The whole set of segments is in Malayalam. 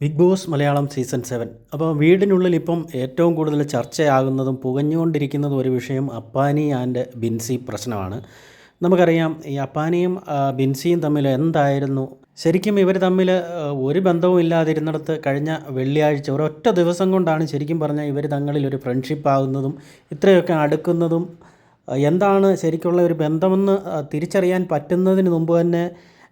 Big Boss Malayalam season seven. അപ്പോൾ വീടിനുള്ളിൽ ഇപ്പം ഏറ്റവും കൂടുതൽ ചർച്ചയാകുന്നതും പുകഞ്ഞുകൊണ്ടിരിക്കുന്നതും ഒരു വിഷയം അപ്പാനി ആൻഡ് ബിൻസി പ്രശ്നമാണ്. നമുക്കറിയാം ഈ അപ്പാനിയും ബിൻസിയും തമ്മിൽ എന്തായിരുന്നു? ശരിക്കും ഇവർ തമ്മിൽ ഒരു ബന്ധവും ഇല്ലാതിരുന്നിടത്ത് കഴിഞ്ഞ വെള്ളിയാഴ്ച ഒരൊറ്റ ദിവസം കൊണ്ടാണ് ശരിക്കും പറഞ്ഞാൽ ഇവർ തങ്ങളിൽ ഒരു ഫ്രണ്ട്ഷിപ്പ് ആകുന്നതും ഇത്രയൊക്കെ അടുക്കുന്നതും എന്താണ് ശരിക്കുള്ള ഒരു ബന്ധമെന്ന് തിരിച്ചറിയാൻ പറ്റുന്നതിന് മുമ്പ് തന്നെ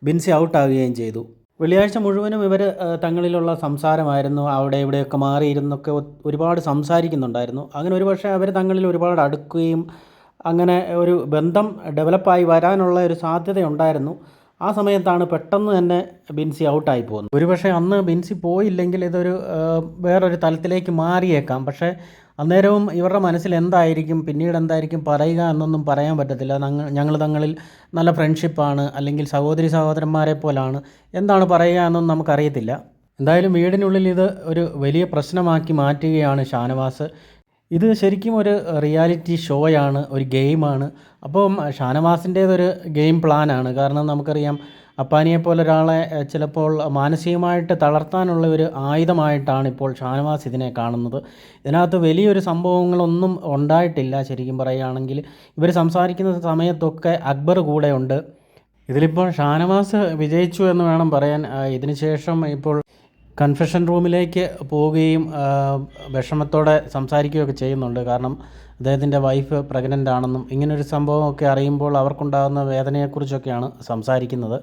ബിൻസി ഔട്ടാവുകയും ചെയ്തു. വെള്ളിയാഴ്ച മുഴുവനും ഇവർ തങ്ങളിലുള്ള സംസാരമായിരുന്നു അവിടെ ഇവിടെയൊക്കെ മാറിയിരുന്നൊക്കെ ഒരുപാട് സംസാരിക്കുന്നുണ്ടായിരുന്നു. അങ്ങനെ ഒരു പക്ഷേ അവർ തങ്ങളിൽ ഒരുപാട് അടുക്കുകയും അങ്ങനെ ഒരു ബന്ധം ഡെവലപ്പായി വരാനുള്ള ഒരു സാധ്യതയുണ്ടായിരുന്നു. ആ സമയത്താണ് പെട്ടെന്ന് തന്നെ ബിൻസി ഔട്ടായി പോകുന്നത്. ഒരുപക്ഷെ അന്ന് ബിൻസി പോയില്ലെങ്കിൽ ഇതൊരു വേറൊരു തലത്തിലേക്ക് മാറിയേക്കാം. പക്ഷേ അന്നേരവും ഇവരുടെ മനസ്സിൽ എന്തായിരിക്കും? പിന്നീട് എന്തായിരിക്കും? പറയുക എന്നൊന്നും പറയാൻ പറ്റത്തില്ല. ഞങ്ങൾ തങ്ങളിൽ നല്ല ഫ്രണ്ട്ഷിപ്പാണ് അല്ലെങ്കിൽ സഹോദരി സഹോദരന്മാരെ പോലാണ്. എന്താണ് പറയുക എന്നൊന്നും നമുക്കറിയത്തില്ല. എന്തായാലും വീടിനുള്ളിൽ ഇത് ഒരു വലിയ പ്രശ്നമാക്കി മാറ്റുകയാണ് ഷാനവാസ്. ഇത് ശരിക്കും ഒരു റിയാലിറ്റി ഷോയാണ് ഒരു ഗെയിമാണ്. അപ്പം ഷാനവാസിന്റേതൊരു ഗെയിം പ്ലാനാണ്. കാരണം നമുക്കറിയാം അപ്പാനിയെ പോലെ ഒരാളെ ചിലപ്പോൾ മാനസികമായിട്ട് തളർത്താനുള്ള ഒരു ആയുധമായിട്ടാണ് ഇപ്പോൾ ഷാനവാസ് ഇതിനെ കാണുന്നത്. ഇതിനകത്ത് വലിയൊരു സംഭവങ്ങളൊന്നും ഉണ്ടായിട്ടില്ല ശരിക്കും പറയുകയാണെങ്കിൽ. ഇവർ സംസാരിക്കുന്ന സമയത്തൊക്കെ അക്ബർ കൂടെയുണ്ട്. ഇതിലിപ്പോൾ ഷാനവാസ് വിജയിച്ചു എന്ന് വേണം പറയാൻ. ഇതിനുശേഷം ശേഷം ഇപ്പോൾ കൺഫെഷൻ റൂമിലേക്ക് പോവുകയും വിഷമത്തോടെ സംസാരിക്കുകയൊക്കെ ചെയ്യുന്നുണ്ട്. കാരണം അദ്ദേഹത്തിന്റെ വൈഫ് പ്രഗ്നന്റ് ആണെന്നും ഇങ്ങനൊരു സംഭവമൊക്കെ അറിയുമ്പോൾ അവർക്കുണ്ടാകുന്ന വേദനയെക്കുറിച്ചൊക്കെയാണ് സംസാരിക്കുന്നത്.